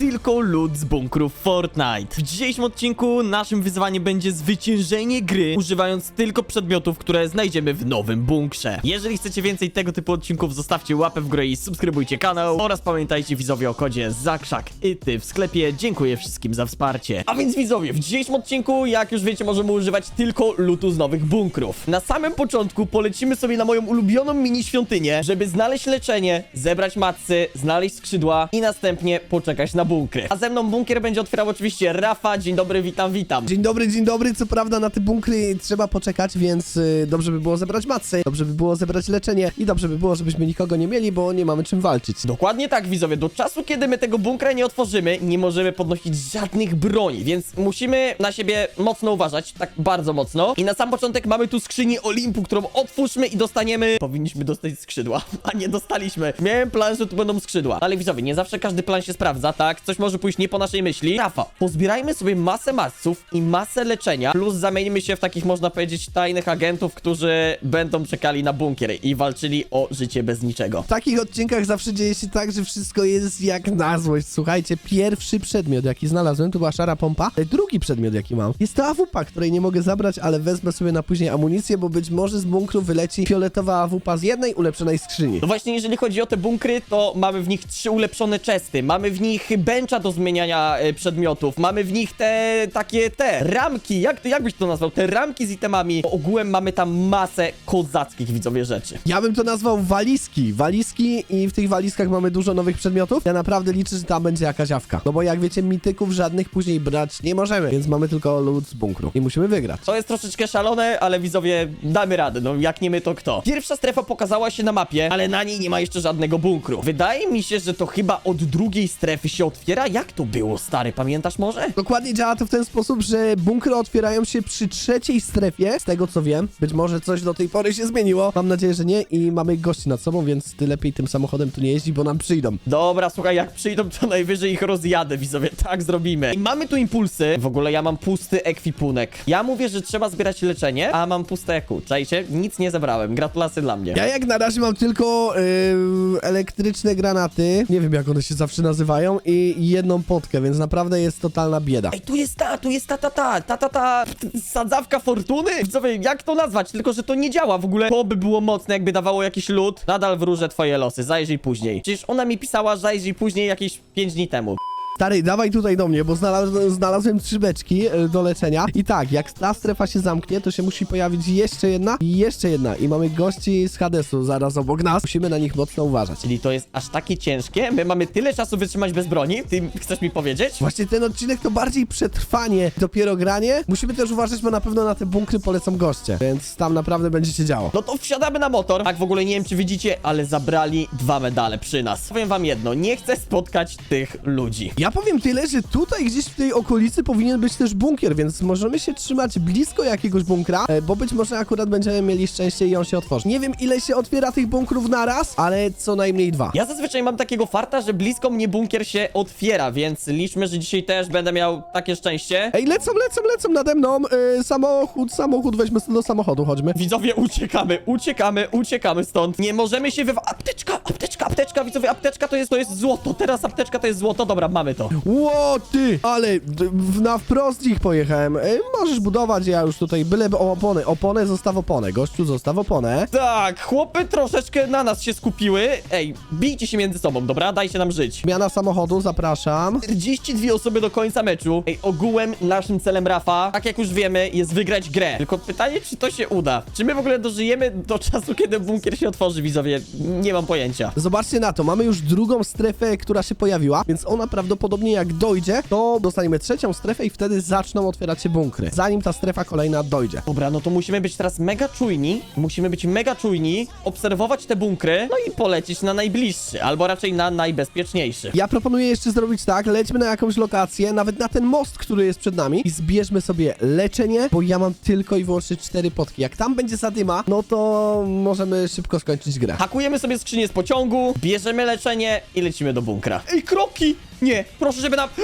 tylko lód z bunkrów Fortnite. W dzisiejszym odcinku naszym wyzwaniem będzie zwyciężenie gry, używając tylko przedmiotów, które znajdziemy w nowym bunkrze. Jeżeli chcecie więcej tego typu odcinków, zostawcie łapę w górę i subskrybujcie kanał oraz pamiętajcie widzowie o kodzie ZAKRZAK i ty w sklepie. Dziękuję wszystkim za wsparcie. A więc widzowie, w dzisiejszym odcinku, jak już wiecie, możemy używać tylko lutu z nowych bunkrów. Na samym początku polecimy sobie na moją ulubioną mini świątynię, żeby znaleźć leczenie, zebrać matcy, znaleźć skrzydła i następnie poczekać na bunkry. A ze mną bunkier będzie otwierał oczywiście Rafa. Dzień dobry, witam, witam. Dzień dobry, dzień dobry. Co prawda na te bunkry trzeba poczekać, więc y, dobrze by było zebrać macy, dobrze by było zebrać leczenie i dobrze by było, żebyśmy nikogo nie mieli, bo nie mamy czym walczyć. Dokładnie tak, widzowie. Do czasu, kiedy my tego bunkra nie otworzymy, nie możemy podnosić żadnych broni, więc musimy na siebie mocno uważać, tak bardzo mocno. I na sam początek mamy tu skrzynię Olimpu, którą otwórzmy i dostaniemy... Powinniśmy dostać skrzydła, a nie dostaliśmy. Miałem plan, że tu będą skrzydła. Ale widzowie, nie zawsze każdy plan się sprawdza, tak? Coś może pójść nie po naszej myśli. Rafa, pozbierajmy sobie masę masców i masę leczenia, plus zamienimy się w takich, można powiedzieć, tajnych agentów, którzy będą czekali na bunkier i walczyli o życie bez niczego. W takich odcinkach zawsze dzieje się tak, że wszystko jest jak na złość. Słuchajcie, pierwszy przedmiot, jaki znalazłem, to była szara pompa. E, Drugi przedmiot, jaki mam, jest to AWP, której nie mogę zabrać, ale wezmę sobie na później amunicję, bo być może z bunkru wyleci fioletowa AWP z jednej ulepszonej skrzyni. No właśnie, jeżeli chodzi o te bunkry, to mamy w nich trzy ulepszone chesty, mamy w nich bencha do zmieniania e, przedmiotów, mamy w nich te takie te ramki, jak, jak byś to nazwał? Te ramki z itemami. Ogółem mamy tam masę kozackich widzowie rzeczy. Ja bym to nazwał walizki. Walizki i w tych walizkach mamy dużo nowych przedmiotów. Ja naprawdę liczę, że tam będzie jakaś awka. No bo jak wiecie, mityków żadnych później brać nie możemy, więc mamy tylko lód z bunkru. I musimy wygrać. To jest troszeczkę szalone, ale widzowie, damy radę, no jak nie my, to kto? Pierwsza strefa pokazała się na mapie, ale na niej nie ma jeszcze żadnego bunkru. Wydaje mi się, że to chyba od drugiej strefy się otwiera. Jak to było, stary, pamiętasz może? Dokładnie działa to w ten sposób, że bunkry otwierają się przy trzeciej strefie, z tego co wiem. Być może coś do tej pory się zmieniło. Mam nadzieję, że nie i mamy gości nad sobą, więc ty lepiej tym samochodem tu nie jeździ, bo nam przyjdą. Dobra, słuchaj, jak przyjdą, to najwyżej ich rozjadę, widzowie, tak zrobimy. I mamy tu impulsy. W ogóle ja mam pusty ekwipunek. Ja mówię, że trzeba zbierać leczenie, a mam puste eku. Czajcie? Nic nie zebrałem. Gratulacje dla mnie. Ja jak na razie mam tylko yy, elektryczne granaty, nie wiem jak one się zawsze nazywają, i jedną potkę, więc naprawdę jest totalna bieda. Ej, tu jest ta, tu jest ta, ta, ta, ta, ta, ta, sadzawka fortuny? Widzowie, jak to nazwać? Tylko, że to nie działa w ogóle. To by było mocne, jakby dawało jakiś lód. Nadal wróżę twoje losy, zajrzyj później. Przecież ona mi pisała, zajrzyj później jakieś 5 dni temu. Stary, dawaj tutaj do mnie, bo znalazłem, znalazłem trzy beczki e, do leczenia. I tak, jak ta strefa się zamknie, to się musi pojawić jeszcze jedna i jeszcze jedna. I mamy gości z Hadesu zaraz obok nas. Musimy na nich mocno uważać. Czyli to jest aż takie ciężkie? My mamy tyle czasu wytrzymać bez broni? Ty chcesz mi powiedzieć? Właśnie ten odcinek to bardziej przetrwanie, dopiero granie. Musimy też uważać, bo na pewno na te bunkry polecą goście, więc tam naprawdę będzie się działo. No to wsiadamy na motor. Tak w ogóle nie wiem, czy widzicie, ale zabrali dwa medale przy nas. Powiem wam jedno, nie chcę spotkać tych ludzi. Ja powiem tyle, że tutaj gdzieś w tej okolicy powinien być też bunkier, więc możemy się trzymać blisko jakiegoś bunkra, e, bo być może akurat będziemy mieli szczęście i on się otworzy. Nie wiem ile się otwiera tych bunkrów na raz, ale co najmniej dwa. Ja zazwyczaj mam takiego farta, że blisko mnie bunkier się otwiera, więc liczmy, że dzisiaj też będę miał takie szczęście. Ej, lecą, lecą, lecą nade mną. E, samochód, samochód, weźmy do samochodu, chodźmy. Widzowie, uciekamy, uciekamy, uciekamy stąd. Nie możemy się wywa... Apteczka, apteczka, apteczka, widzowie, apteczka to jest, to jest złoto. Teraz apteczka to jest złoto. Dobra, mamy to. Ło, ty! Ale d- w- na wprost ich pojechałem. E, możesz budować, ja już tutaj byle o oponę. Oponę, zostaw oponę. Gościu, zostaw oponę. Tak, chłopy troszeczkę na nas się skupiły. Ej, bijcie się między sobą, dobra? Dajcie nam żyć. Zmiana samochodu, zapraszam. 42 osoby do końca meczu. Ej, ogółem naszym celem Rafa, tak jak już wiemy, jest wygrać grę. Tylko pytanie, czy to się uda? Czy my w ogóle dożyjemy do czasu, kiedy bunkier się otworzy, widzowie? Nie mam pojęcia. Zobaczcie na to, mamy już drugą strefę, która się pojawiła, więc ona prawdopodobnie jak dojdzie, to dostaniemy trzecią strefę i wtedy zaczną otwierać się bunkry, zanim ta strefa kolejna dojdzie. Dobra, no to musimy być teraz mega czujni. Musimy być mega czujni, obserwować te bunkry, no i polecieć na najbliższy, albo raczej na najbezpieczniejszy. Ja proponuję jeszcze zrobić tak, lećmy na jakąś lokację, nawet na ten most, który jest przed nami i zbierzmy sobie leczenie, bo ja mam tylko i wyłącznie cztery potki. Jak tam będzie zadyma, no to możemy szybko skończyć grę. Hakujemy sobie skrzynię z pociągu, bierzemy leczenie i lecimy do bunkra. Ej, kroki! Nie, proszę, żeby nam...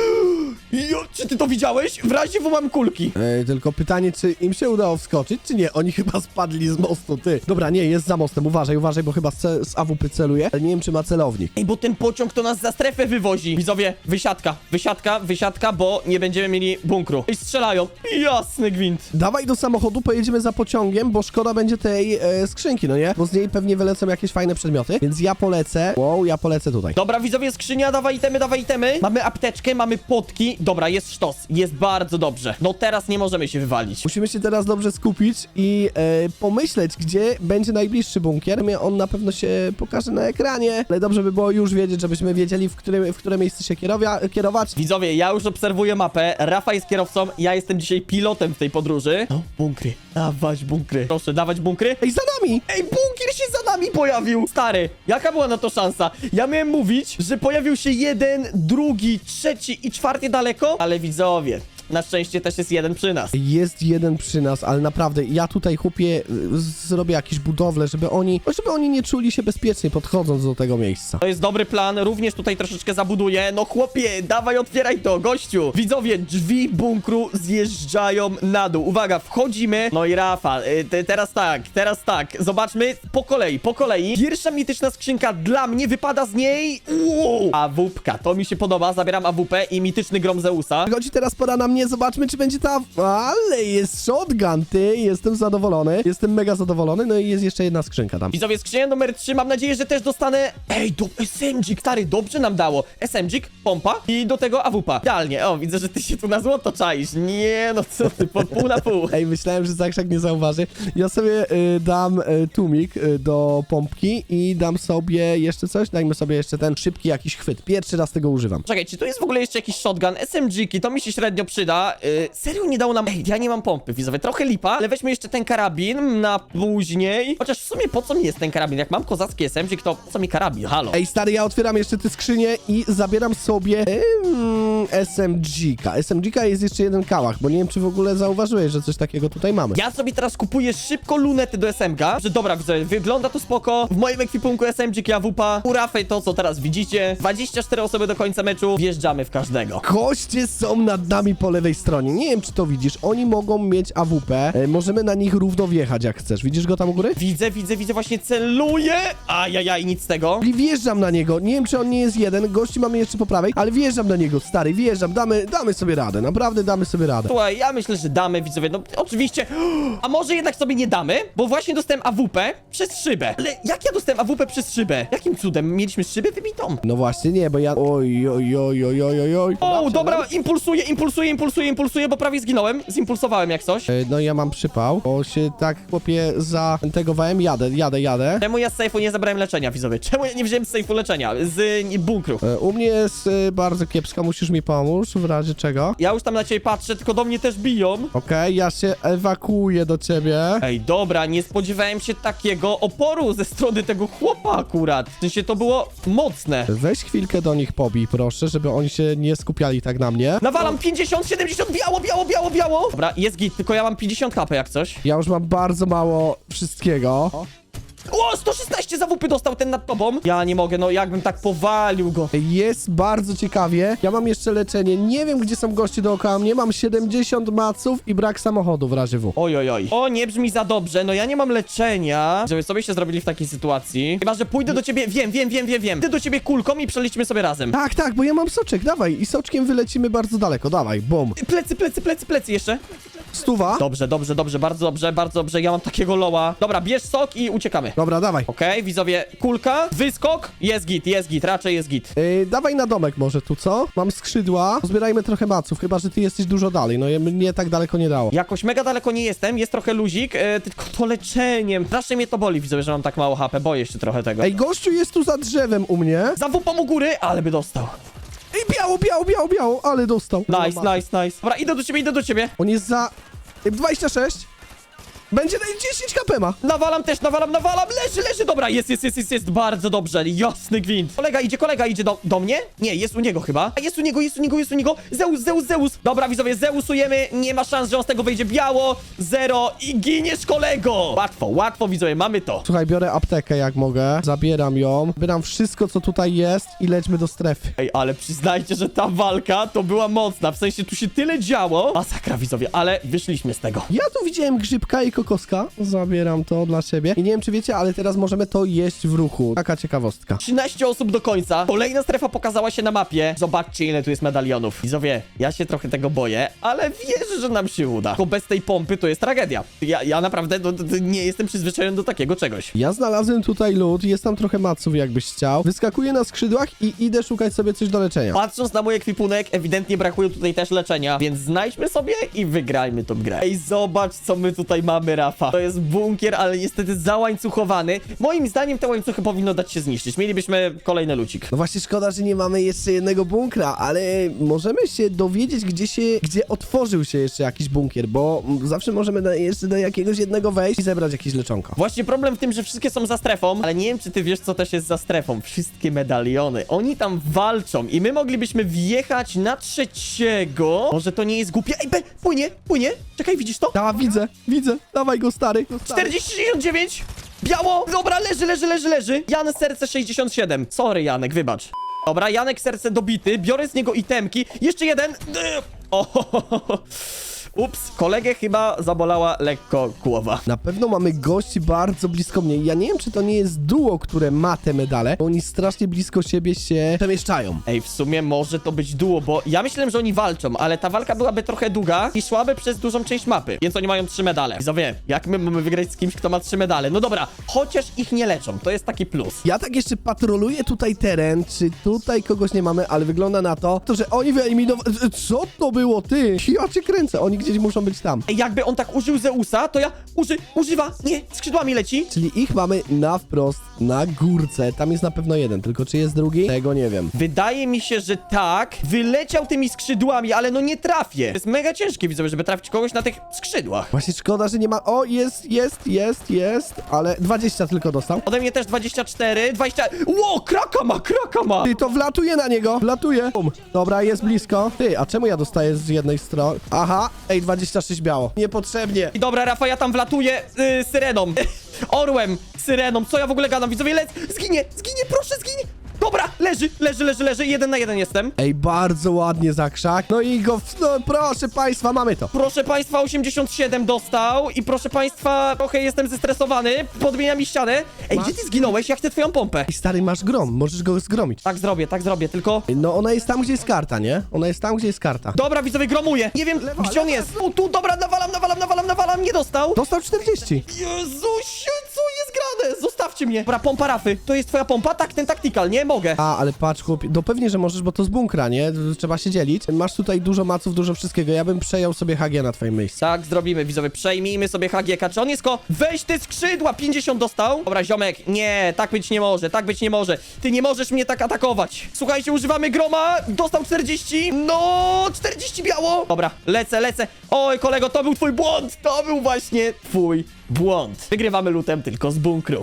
Jo, czy ty to widziałeś? W razie W mam kulki. Ej, tylko pytanie, czy im się udało wskoczyć, czy nie? Oni chyba spadli z mostu, ty. Dobra, nie, jest za mostem, uważaj, uważaj, bo chyba z, z AWP celuje, ale nie wiem, czy ma celownik. Ej, bo ten pociąg to nas za strefę wywozi. Widzowie, wysiadka, wysiadka, wysiadka, bo nie będziemy mieli bunkru. I strzelają. Jasny gwint. Dawaj do samochodu, pojedziemy za pociągiem, bo szkoda będzie tej e, skrzynki, no nie? Bo z niej pewnie wylecą jakieś fajne przedmioty, więc ja polecę, wow, ja polecę tutaj. Dobra, widzowie, skrzynia, dawaj itemy, dawaj itemy. Mamy apteczkę, mamy potki. Dobra, jest sztos. Jest bardzo dobrze. No teraz nie możemy się wywalić. Musimy się teraz dobrze skupić i e, pomyśleć, gdzie będzie najbliższy bunkier. On na pewno się pokaże na ekranie, ale dobrze by było już wiedzieć, żebyśmy wiedzieli, w, którym, w które miejsce się kierowia, kierować. Widzowie, ja już obserwuję mapę. Rafa jest kierowcą, ja jestem dzisiaj pilotem w tej podróży. No, bunkry. Dawać bunkry. Proszę, dawać bunkry. Ej, za nami! Ej, bunkier się za nami pojawił! Stary, jaka była na to szansa? Ja miałem mówić, że pojawił się jeden, drugi, trzeci i czwarty daleko, ale widzowie, na szczęście też jest jeden przy nas. Jest jeden przy nas, ale naprawdę ja tutaj chłopie y, zrobię jakieś budowle, żeby oni, żeby oni nie czuli się bezpiecznie podchodząc do tego miejsca. To jest dobry plan, również tutaj troszeczkę zabuduję. No chłopie, dawaj otwieraj to, gościu. Widzowie, drzwi bunkru zjeżdżają na dół. Uwaga, wchodzimy. No i Rafa, y, te- teraz tak, teraz tak. Zobaczmy po kolei, po kolei. Pierwsza mityczna skrzynka dla mnie wypada z niej... Wow. AWP, to mi się podoba. Zabieram AWP i mityczny grom Zeusa. Przychodzi teraz pora na mnie, zobaczmy czy będzie ta... Ale jest shotgun, ty, jestem zadowolony, jestem mega zadowolony, no i jest jeszcze jedna skrzynka tam. Widzowie, skrzynia numer 3, mam nadzieję, że też dostanę... Ej, do SMG, stary, dobrze nam dało. SMG, pompa i do tego AWP. Idealnie, o, widzę, że ty się tu na złoto czaisz. Nie, no co ty, po pół na pół. Ej, myślałem, że Zakrzak nie zauważy. Ja sobie y, dam y, tumik y, do pompki i dam sobie jeszcze coś. Dajmy sobie jeszcze ten szybki jakiś chwyt. Pierwszy raz tego używam. Czekaj, czy tu jest w ogóle jeszcze jakiś shotgun? SMG-ki, to mi się średnio przyda. Yy, serio nie dało nam... Ej, ja nie mam pompy, widzowie, trochę lipa, ale weźmy jeszcze ten karabin na później. Chociaż w sumie po co mi jest ten karabin? Jak mam kozacki SMG, to po co mi karabin? Halo. Ej, stary, ja otwieram jeszcze te skrzynie i zabieram sobie SMG-ka. SMG-ka jest jeszcze jeden kałach, bo nie wiem, czy w ogóle zauważyłeś, że coś takiego tutaj mamy. Ja sobie teraz kupuję szybko lunety do SMG, że dobra, widzowie, wygląda to spoko. W moim ekwipunku SMG, AWP, Urafej to, co teraz widzicie. 24 osoby do końca meczu, wjeżdżamy w każdego. Goście są nad nami po lewej stronie. Nie wiem, czy to widzisz. Oni mogą mieć AWP. E, możemy na nich równo wjechać, jak chcesz. Widzisz go tam u góry? Widzę, widzę, widzę, właśnie celuję. Ajajaj, nic z tego. I wjeżdżam na niego. Nie wiem, czy on nie jest jeden. Gości mamy jeszcze po prawej, ale wjeżdżam na niego, stary. Wjeżdżam. Damy, damy sobie radę. Naprawdę damy sobie radę. Słuchaj, ja myślę, że damy, widzowie, no oczywiście. A może jednak sobie nie damy? Bo właśnie dostałem AWP przez szybę. Ale jak ja dostałem AWP przez szybę? Jakim cudem? Mieliśmy szybę wybitą. No właśnie, nie, bo ja... Oj, oj, oj, oj, oj, oj, oj. O, dobra, impulsuję, impulsuję, impulsuję, impulsuję, bo prawie zginąłem. Zimpulsowałem jak coś. E, No ja mam przypał, bo się tak, chłopie, zategowałem. Jadę, jadę, jadę. Czemu ja z sejfu nie zabrałem leczenia, widzowie? Czemu ja nie wziąłem z sejfu leczenia? Z y, bunkru. E, U mnie jest e, bardzo kiepska, musisz mi pomóc, w razie czego. Ja już tam na ciebie patrzę, tylko do mnie też biją. Okej, ja się ewakuuję do ciebie. Ej, dobra, nie spodziewałem się takiego oporu ze strony tego chłopa akurat. W sensie to było mocne. Weź chwilkę do nich pobij, proszę, żeby oni się nie skupiali tak na mnie. Nawalam 50, 70, biało, biało, biało, biało. Dobra, jest git, tylko ja mam 50 HP jak coś. Ja już mam bardzo mało wszystkiego. O, 116 zawupy dostał ten nad tobą. Ja nie mogę, no jakbym tak powalił go. Jest bardzo ciekawie. Ja mam jeszcze leczenie. Nie wiem, gdzie są goście dookoła mnie. Mam 70 maców i brak samochodu w razie W. Oj, oj, oj. O, nie brzmi za dobrze, no ja nie mam leczenia. Żeby sobie się zrobili w takiej sytuacji. Chyba, że pójdę do ciebie, wiem, wiem, wiem, wiem, wiem. Idę do ciebie kulką i przeliczmy sobie razem. Tak, tak, bo ja mam soczek, dawaj. I soczkiem wylecimy bardzo daleko, dawaj, bum. Plecy, plecy, plecy, plecy jeszcze. Stuwa. Dobrze, dobrze, dobrze, bardzo dobrze, bardzo dobrze. Ja mam takiego loła. Dobra, bierz sok i uciekamy. Dobra, dawaj. Okej, widzowie, kulka, wyskok, jest git, jest git, raczej jest git. Yy, dawaj na domek może tu, co? Mam skrzydła. Zbierajmy trochę maców, chyba, że ty jesteś dużo dalej. No ja- mnie tak daleko nie dało. Jakoś mega daleko nie jestem, jest trochę luzik, e, tylko to leczeniem. Strasznie mnie to boli, widzowie, że mam tak mało HP, boję się trochę tego. Ej, gościu jest tu za drzewem u mnie. Za wupą u góry, ale by dostał. Biało, biało, biało, biało, ale dostał. Nice, nice, nice. Dobra, idę do ciebie, idę do ciebie. On jest za... Ej, 26. Będzie na 10 KP ma. Nawalam też, nawalam, nawalam, leży, leży, dobra, jest, jest, jest, jest, jest, bardzo dobrze, jasny gwint. Kolega idzie, kolega idzie do, do mnie? Nie, jest u niego chyba. A jest u niego, jest u niego, jest u niego. Zeus, Zeus, Zeus. Dobra, widzowie, Zeusujemy, nie ma szans, że on z tego wyjdzie biało, zero i giniesz, kolego. Łatwo, łatwo, widzowie, mamy to. Słuchaj, biorę aptekę jak mogę, zabieram ją, zbieram wszystko co tutaj jest i lećmy do strefy. Ej, ale przyznajcie, że ta walka to była mocna, w sensie tu się tyle działo. Masakra, widzowie, ale wyszliśmy z tego. Ja tu widziałem grzybka i kokoska, zabieram to dla siebie. I nie wiem czy wiecie, ale teraz możemy to jeść w ruchu. Taka ciekawostka. 13 osób do końca. Kolejna strefa pokazała się na mapie. Zobaczcie, ile tu jest medalionów. Widzowie, ja się trochę tego boję, ale wierzę, że nam się uda. Tylko bez tej pompy to jest tragedia. Ja, ja naprawdę no, nie jestem przyzwyczajony do takiego czegoś. Ja znalazłem tutaj lód, jest tam trochę maców jakbyś chciał. Wyskakuję na skrzydłach i idę szukać sobie coś do leczenia. Patrząc na mój ekwipunek, ewidentnie brakuje tutaj też leczenia, więc znajdźmy sobie i wygrajmy tą grę. Ej, zobacz, co my tutaj mamy, Rafa. To jest bunkier, ale niestety załańcuchowany. Moim zdaniem te łańcuchy powinno dać się zniszczyć. Mielibyśmy kolejny lucik. No właśnie szkoda, że nie mamy jeszcze jednego bunkra, ale możemy się dowiedzieć, gdzie się, gdzie otworzył się jeszcze jakiś bunkier, bo zawsze możemy na, jeszcze do jakiegoś jednego wejść i zebrać jakieś leczonko. Właśnie problem w tym, że wszystkie są za strefą, ale nie wiem, czy ty wiesz, co też jest za strefą. Wszystkie medaliony. Oni tam walczą i my moglibyśmy wjechać na trzeciego. Może to nie jest głupie. Ej, be, płynie, płynie. Czekaj, widzisz to? A, widzę, widzę, dawaj go stary. Go, stary. 40-69! Biało! Dobra, leży, leży, leży, leży. Jan serce 67. Sorry, Janek, wybacz. Dobra, Janek serce dobity. Biorę z niego itemki. Jeszcze jeden. O, Ups, kolegę chyba zabolała lekko głowa. Na pewno mamy gości bardzo blisko mnie. Ja nie wiem, czy to nie jest duo, które ma te medale, bo oni strasznie blisko siebie się przemieszczają. Ej, w sumie może to być duo, bo ja myślałem, że oni walczą, ale ta walka byłaby trochę długa i szłaby przez dużą część mapy, więc oni mają trzy medale. Widzowie, jak my mamy wygrać z kimś, kto ma trzy medale? No dobra, chociaż ich nie leczą, to jest taki plus. Ja tak jeszcze patroluję tutaj teren, czy tutaj kogoś nie mamy, ale wygląda na to, to że oni wyeliminowali... Co to było, ty? Ja cię kręcę, oni gdzieś muszą być tam. Ej, jakby on tak użył Zeusa, to ja uży, używa, nie, skrzydłami leci. Czyli ich mamy na wprost, na górce. Tam jest na pewno jeden, tylko czy jest drugi? Tego nie wiem. Wydaje mi się, że tak. Wyleciał tymi skrzydłami, ale no nie trafię. To jest mega ciężkie, widzowie, żeby trafić kogoś na tych skrzydłach. Właśnie szkoda, że nie ma... O, jest, jest, jest, jest, ale 20 tylko dostał. Ode mnie też 24, 20... Ło, kraka ma, kraka ma! Ty, to wlatuje na niego, wlatuje. Bum. Dobra, jest blisko. Ty, a czemu ja dostaję z jednej strony? Aha, ej, 26 biało. Niepotrzebnie. I dobra, Rafa, ja tam wlatuję yy, syreną. Orłem, syreną, co ja w ogóle gadam? Widzowie, lec, zginie, zginie, proszę, zginie. Dobra, leży, leży, leży, leży, jeden na jeden jestem. Ej, bardzo ładnie zakrzak. No i go, w- no proszę państwa, mamy to. Proszę państwa, 87 dostał i proszę państwa, trochę jestem zestresowany, podmienia mi ścianę. Ej, gdzie ty zginąłeś? Ja chcę twoją pompę. Ej, stary, masz grom, możesz go zgromić. Tak zrobię, tak zrobię, tylko... No ona jest tam, gdzie jest karta, nie? Ona jest tam, gdzie jest karta. Dobra, widzowie, gromuję. Nie wiem, Lewa, gdzie on lewa, jest. O, tu, dobra, nawalam, nawalam, nawalam, nawalam, nie dostał. Dostał 40. Jezusie, co Zostawcie mnie. Dobra, pompa Rafy. To jest twoja pompa? Tak, ten tactical, nie? Mogę. A, ale patrz, chłopie, no pewnie, że możesz, bo to z bunkra, nie? Trzeba się dzielić. Masz tutaj dużo maców, dużo wszystkiego. Ja bym przejął sobie HG na twoim miejscu. Tak, zrobimy, widzowie, przejmijmy sobie HGK. Czy on jest ko... Weź ty skrzydła, 50 dostał. Dobra, ziomek, nie, tak być nie może, tak być nie może. Ty nie możesz mnie tak atakować. Słuchajcie, używamy groma, dostał 40. No, 40 biało. Dobra, lecę, lecę. Oj, kolego, to był twój błąd. To był właśnie twój błąd. Wygrywamy lutem tylko z bunkru.